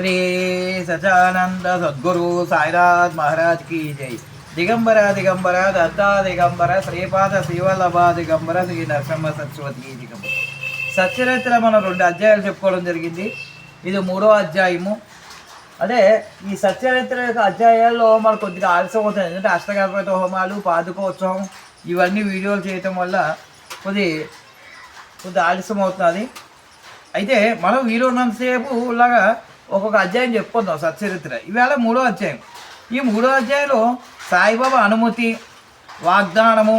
శ్రీ సచానంద సద్గురు సాయినాథ్ మహారాజ్కి జై దిగంబర దిగంబర దత్తా దిగంబర శ్రీపాద శివలభ దిగంబర శ్రీ నరసింహ సరస్వతి దిగంబర। సత్యచరిత్ర మనం రెండు అధ్యాయాలు చెప్పుకోవడం జరిగింది. ఇది మూడో అధ్యాయము. అదే ఈ సత్యరిత్ర యొక్క అధ్యాయాల్లో మనకు కొద్దిగా ఆలస్యం అవుతుంది. ఎందుకంటే అష్టగణపతి హోమాలు పాదుకోత్సవం ఇవన్నీ వీడియోలు చేయటం వల్ల కొద్ది కొద్ది ఆలస్యం అవుతుంది. అయితే మనం వీలున్నంతసేపు ఇలాగా ఒక్కొక్క అధ్యాయం చెప్పుకుందాం సత్చరిత్ర ఈవేళ మూడో అధ్యాయం. ఈ మూడో అధ్యాయంలో సాయిబాబా అనుమతి వాగ్దానము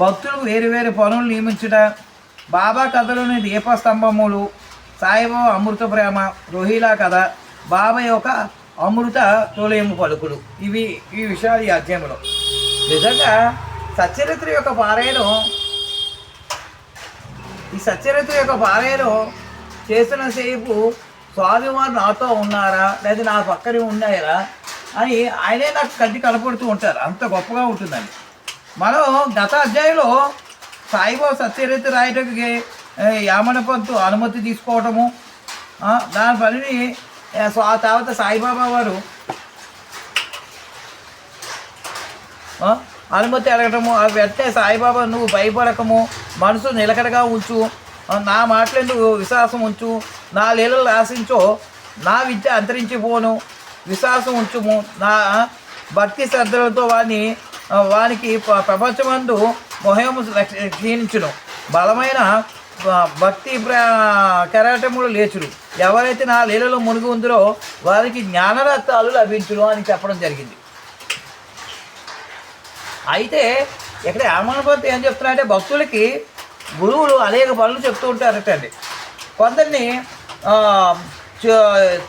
భక్తులకు వేరు వేరు పనులు నియమించుట బాబా కథలోని దీపస్తంభములు సాయిబాబా అమృత ప్రేమ రోహిలా కథ బాబా యొక్క అమృత తోలేము పలుకులు. ఇవి ఈ విషయాలు ఈ అధ్యాయంలో. నిజంగా సచ్చరిత్ర యొక్క పారాయణం ఈ సత్యరథ యొక్క పారాయణం చేస్తున్నసేపు స్వామివారు నాతో ఉన్నారా? లేదా నా పక్కనే ఉన్నాయరా? అని ఆయనే నాకు కంటి కనపడుతూ ఉంటారు. అంత గొప్పగా ఉంటుందండి. మనం గత అధ్యాయంలో సాయిబాబా సత్యరీతి రాయటకి యామన పంతు అనుమతి తీసుకోవటము దాని పనిని ఆ స్వా తర్వాత సాయిబాబా వారు అనుమతి అడగటము అవి వెంటనే సాయిబాబా నువ్వు భయపడకము మనసు నిలకడగా ఉంచు నా మాటలు నువ్వు విశ్వాసం ఉంచు నా లీలలు ఆశించో నా విద్య అంతరించిపోను విశ్వాసం ఉంచుము. నా భక్తి శ్రద్ధలతో వాని వానికి ప్రపంచమందు మొహము క్షీణించును. బలమైన భక్తి ప్ర కెరాటములు లేచుడు ఎవరైతే నా లీలలో మునిగి ఉందరో వారికి జ్ఞానరత్నాలు లభించును అని చెప్పడం జరిగింది. అయితే ఇక్కడ యామనపతి ఏం చెప్తున్నారంటే భక్తులకి గురువులు అనేక పనులు చెప్తూ ఉంటారట అండి కొందరిని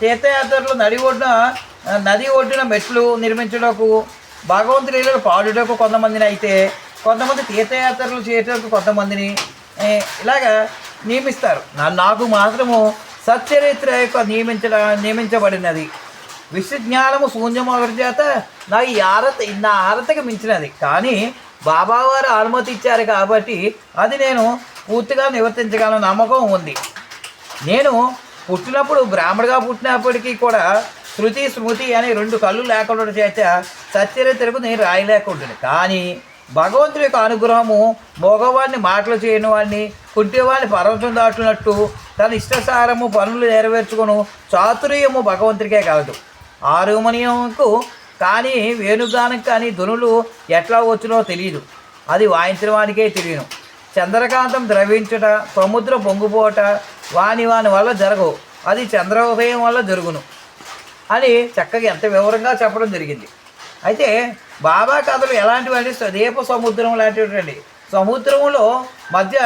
తీర్థయాత్రలు నది ఒడ్డున నది ఒడ్డున మెట్లు నిర్మించడకు భగవంతుడు పాడుటకు కొంతమందిని అయితే కొంతమంది తీర్థయాత్రలు చేయటకు కొంతమందిని ఇలాగా నియమిస్తారు. నాకు మాత్రము సచ్చరిత్ర యొక్క నియమించడ నియమించబడినది. విశ్వజ్ఞానము శూన్యమవరి చేత నాకు ఈ ఆరత నా ఆరతకి మించినది. కానీ బాబావారు అనుమతి ఇచ్చారు కాబట్టి అది నేను పూర్తిగా నివర్తించగల నమ్మకం ఉంది. నేను పుట్టినప్పుడు బ్రాహ్మడుగా పుట్టినప్పటికీ కూడా శృతి స్మృతి అనే రెండు కళ్ళు లేకుండా చేత సత్యరిత్రకు నేను రాయలేకుంటుంది కానీ భగవంతుడి యొక్క అనుగ్రహము మగవాడిని మాటలు చేయని వాడిని కుంటివాడిని పర్వతం దాటినట్టు తన ఇష్టసారము పనులు నెరవేర్చుకును చాతుర్యము భగవంతుడికే కలదు ఆరుమనియంకు కానీ వేణుగానం కానీ ధనులు ఎట్లా వచ్చినో తెలియదు అది వాయించిన వాడికే తెలియను. చంద్రకాంతం ద్రవించుట సముద్రం పొంగిపోవట వాని వాని వల్ల జరగవు అది చంద్రోదయం వల్ల జరుగును. అని చక్కగా ఎంత వివరంగా చెప్పడం జరిగింది. అయితే బాబా కథలు ఎలాంటివి అంటే దీప సముద్రం లాంటివి అండి. సముద్రంలో మధ్య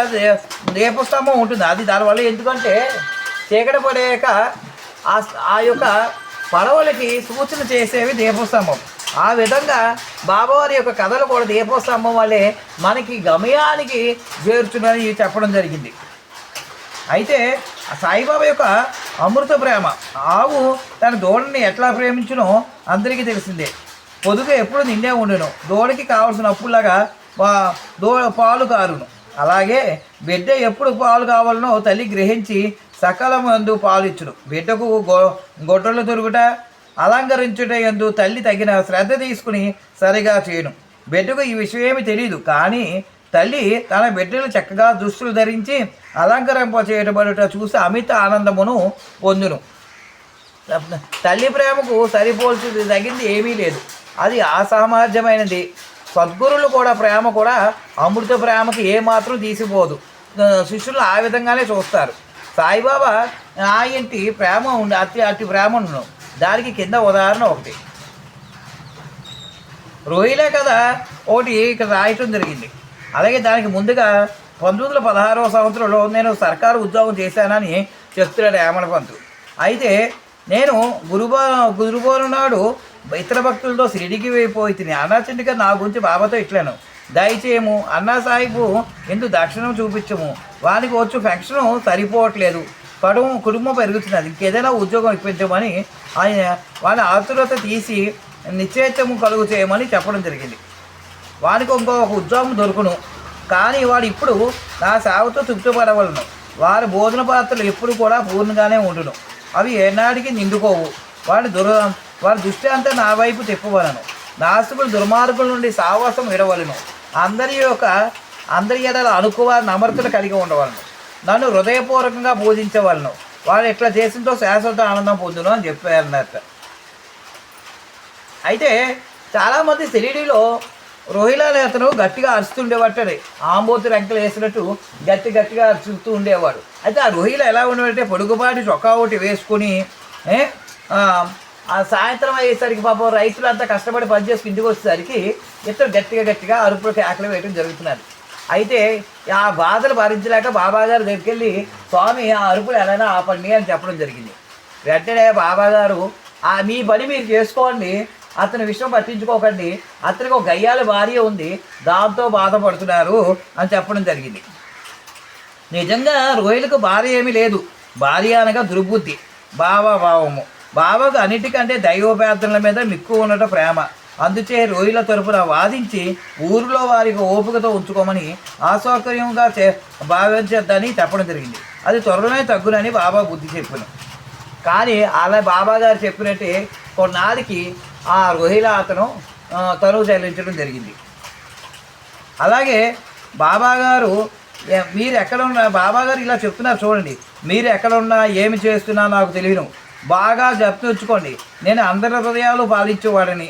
దీపస్తంభం ఉంటుంది. అది దానివల్ల ఎందుకంటే చీకటి పడేయక ఆ యొక్క పడవలకి సూచన చేసేవి దీపస్తంభం. ఆ విధంగా బాబావారి యొక్క కథలు కూడా దీపోత్సవం వల్లే మనకి గమయానికి చేర్చునని చెప్పడం జరిగింది. అయితే సాయిబాబా యొక్క అమృత ప్రేమ ఆవు తన దూడని ఎట్లా ప్రేమించునో అందరికీ తెలిసిందే. పొదుగు ఎప్పుడు నిండే ఉండును. దూడకి కావాల్సిన అప్పులాగా పా- దో పాలు కారును. అలాగే బిడ్డ ఎప్పుడు పాలు కావాలనో తల్లి గ్రహించి సకాలం అందు పాలు ఇచ్చును బిడ్డకు గొ గొడ్డలు దొరుకుట అలంకరించుట ఎందు తల్లి తగిన శ్రద్ధ తీసుకుని సరిగా చేయను. బిడ్డకు ఈ విషయం తెలియదు కానీ తల్లి తన బిడ్డలు చక్కగా దుస్తులు ధరించి అలంకరింప చేయబడుట చూసి అమిత ఆనందమును పొందును. తల్లి ప్రేమకు సరిపోల్చి తగింది ఏమీ లేదు. అది అసామర్థ్యమైనది సద్గురులు కూడా ప్రేమ కూడా అమృత ప్రేమకి ఏమాత్రం తీసిపోదు. శిష్యులు ఆ విధంగానే చూస్తారు. సాయిబాబా ఆ ఇంటి ప్రేమ ఉండి అతి అతి ప్రేమ ఉండును దానికి కింద ఉదాహరణ ఒకటి. రోహిలే కదా ఒకటి ఇక్కడ రాయటం జరిగింది. అలాగే దానికి ముందుగా పంతొమ్మిది వందల పదహారవ సంవత్సరంలో నేను సర్కారు ఉద్యోగం చేశానని చెప్తున్నాడు యామల పంతు. అయితే నేను గురుబా గురుబోరు నాడు ఇతర భక్తులతో షిరిడికి వెళ్ళిపోయి తిని అన్నాచండిగా నా గురించి బాబాతో ఇట్లాను. దయచేయము అన్నా సాహిబు ఎందు దక్షిణం చూపించము. వానికి వచ్చు ఫంక్షన్ సరిపోవట్లేదు. కుటుంబం కుటుంబం పెరుగుతున్నది. ఇంకేదైనా ఉద్యోగం ఇప్పించమని ఆయన వాళ్ళ ఆతురత తీసి నిశ్చయితము కలుగు చేయమని చెప్పడం జరిగింది. వానికి ఇంకొక ఉద్యోగం దొరుకును. కానీ వాడు ఇప్పుడు నా సేవతో తృప్తిపడవలను. వారి భోజన పాత్రలు ఎప్పుడు కూడా పూర్ణంగానే ఉండును. అవి ఏనాటికి నిండుకోవు. వాడి దుర్ వారి దృష్టి అంతా నా వైపు తిప్పవలను. నాస్తికులు దుర్మార్గుల నుండి సావాసం విడవలను. అందరి యొక్క అందరి ఎడల అనుకువ నమ్రతను కలిగి ఉండవలను. నన్ను హృదయపూర్వకంగా బోధించవలను వాళ్ళు ఎట్లా చేసినతో శాశ్వత ఆనందం పొందును అని చెప్పారన్నట్టు. అయితే చాలామంది సిరిడిలో రోహిలా అతను గట్టిగా అరుస్తుండేవాటండి ఆంబోతి రంకలు వేసినట్టు గట్టి గట్టిగా అరుచుతూ ఉండేవాడు. అయితే ఆ రోహిల ఎలా ఉండేవాడంటే పొడుగుపాటి చొక్కా ఒకటి వేసుకుని ఆ, సాయంత్రం అయ్యేసరికి పాపం రైతులు అంతా కష్టపడి పనిచేసుకు ఇంటికి వచ్చేసరికి ఇతను గట్టిగా గట్టిగా అరుపులు కేకలు వేయడం జరుగుతున్నది. అయితే ఆ బాధలు భరించలేక బాబాగారు దగ్గరికి వెళ్ళి స్వామి ఆ అరుపులు ఎలా ఆపండి అని చెప్పడం జరిగింది. వెంటనే బాబాగారు ఆ మీ పని మీరు చేసుకోండి. అతని విషయం పట్టించుకోకండి. అతనికి ఒక గయ్యాల భార్య ఉంది. దాంతో బాధపడుతున్నారు అని చెప్పడం జరిగింది. నిజంగా రోహిలకు భార్య ఏమీ లేదు. భార్య అనగా దుర్బుద్ధి బావ భావము. బావకు అన్నిటికంటే దైవోపార్థనల మీద మిక్కు ఉన్నట ప్రేమ. అందుచే రోహిల తరపున వాదించి ఊరిలో వారికి ఓపికతో ఉంచుకోమని అసౌకర్యంగా చే భావించద్దని చెప్పడం జరిగింది. అది త్వరలోనే తగ్గునని బాబా బుద్ధి చెప్పాను కానీ అలా బాబా గారు చెప్పినట్టే కొన్నాళ్ళకి ఆ రోహిల అతను తరువు చెల్లించడం జరిగింది. అలాగే బాబా గారు మీరు ఎక్కడ ఉన్నా బాబా గారు ఇలా చెప్తున్నారు చూడండి. మీరు ఎక్కడ ఉన్నా ఏమి చేస్తున్నా నాకు తెలియను. బాగా జప్తుంచుకోండి నేను అందరి హృదయాలు పాలించేవాడిని.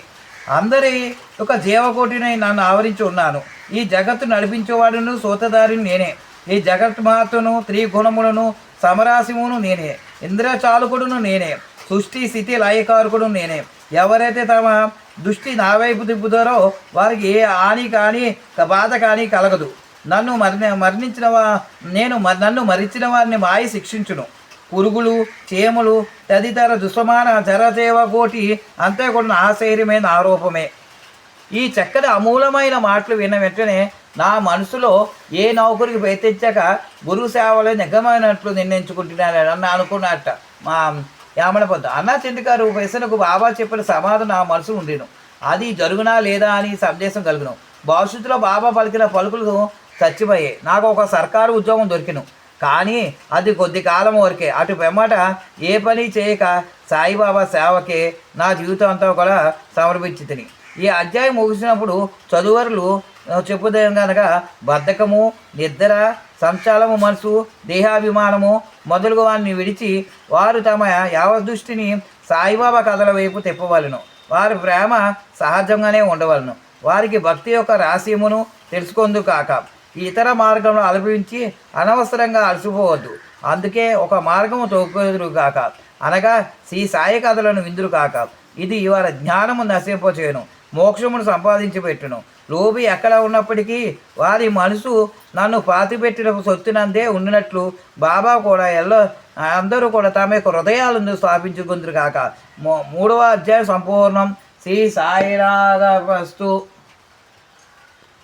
అందరి ఒక జీవకోటిని నన్ను ఆవరించి ఉన్నాను. ఈ జగత్తు నడిపించేవాడును సూతదారిని నేనే. ఈ జగత్ మహత్తును త్రిగుణములను సమరాశిమును నేనే. ఇంద్రచాలకుడును నేనే. సృష్టి స్థితి లయకారకుడు నేనే. ఎవరైతే తమ దృష్టి నా వైపు తిప్పుతారో వారికి ఏ హాని కానీ బాధ కానీ కలగదు. నన్ను మరణి మరణించిన వా నేను మ- నన్ను మరించిన వారిని మాయి శిక్షించును. పురుగులు చీమలు తదితర దుస్సమాన జరచేవ కోటి అంతే కూడా నా ఆరోపమే ఈ చక్కటి అమూలమైన మాటలు విన్న వెంటనే నా మనసులో ఏ నౌకరికి ప్రయత్నించాక గురువు సేవలో నిఘమైనట్లు నిర్ణయించుకుంటున్నాను అన్న అనుకున్నట్ట. మా యామణ పొద్దు. అన్నా చెందుగారు వ్యసనకు బాబా చెప్పిన సమాధానం నా మనసు ఉండేను. అది జరుగునా లేదా అని సందేశం కలుగును. భవిష్యత్తులో బాబా పలికిన పలుకులు చచ్చిపోయాయి. నాకు ఒక సర్కారు ఉద్యోగం దొరికిను. కానీ అది కొద్ది కాలం వరకే. అటు వెమ్మట ఏ పని చేయక సాయిబాబా సేవకే నా జీవితం అంతా కూడా సమర్పించి తిని ఈ అధ్యాయం ముగిసినప్పుడు చదువరులు చెప్పుదేం కనుక బద్ధకము నిద్ర సంచాలము మనసు దేహాభిమానము మొదలుగు వారిని విడిచి వారు తమ యావదృష్టిని సాయిబాబా కథల వైపు తిప్పవలను. వారి ప్రేమ సహజంగానే ఉండవలను. వారికి భక్తి యొక్క రహస్యమును తెలుసుకుందు కాక ఇతర మార్గంలో అలపించి అనవసరంగా అలసిపోవద్దు. అందుకే ఒక మార్గము తోకుదురు కాక అనగా శ్రీ సాయి కథలను విందురు కాక ఇది వారి జ్ఞానము నశింపచేయను మోక్షమును సంపాదించి పెట్టును లోబి ఎక్కడ ఉన్నప్పటికీ వారి మనసు నన్ను పాతిపెట్టిన సొత్తునందే ఉండినట్లు బాబా కూడా ఎల్లో అందరూ కూడా తమ యొక్క హృదయాలను స్థాపించుకుందరు కాక మూడవ అధ్యాయం సంపూర్ణం. శ్రీ సాయిరాధ వస్తు.